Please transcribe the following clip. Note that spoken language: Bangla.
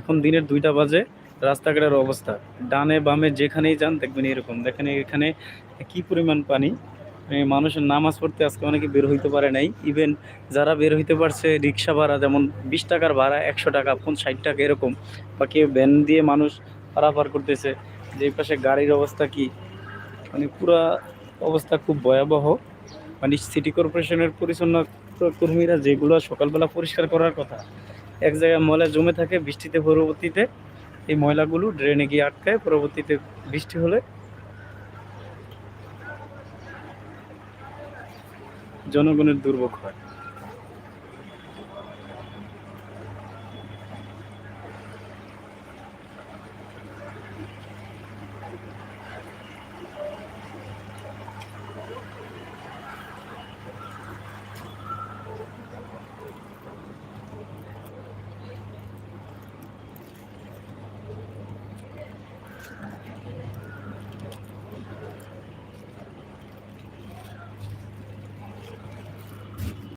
এখন দিনের দুইটা বাজে, রাস্তাঘাটের অবস্থা। ডানে বামে যেখানেই যান দেখবেন এরকম। দেখেন এখানে কি পরিমাণ পানি। মানুষের নামাজ পড়তে আজকে অনেকে বের হইতে পারে নাই। ইভেন যারা বের হইতে পারছে, রিক্সা ভাড়া যেমন বিশ টাকার ভাড়া, একশো টাকা কোন ষাট টাকা এরকম। বা কেউ ভ্যান দিয়ে মানুষ পারাপার করতেছে। যে পাশে গাড়ির অবস্থা কি? মানে পুরা অবস্থা খুব ভয়াবহ। মানে সিটি কর্পোরেশনের পরিচ্ছন্ন কর্মীরা যেগুলো সকালবেলা পরিষ্কার করার কথা এক জায়গায় ময়লা জমে থাকে বৃষ্টিতে পরবর্তীতে, এই ময়লাগুলো ড্রেনে গিয়ে আটকায়, পরবর্তীতে বৃষ্টি হলে জনগণের দুর্ভোগ হয়।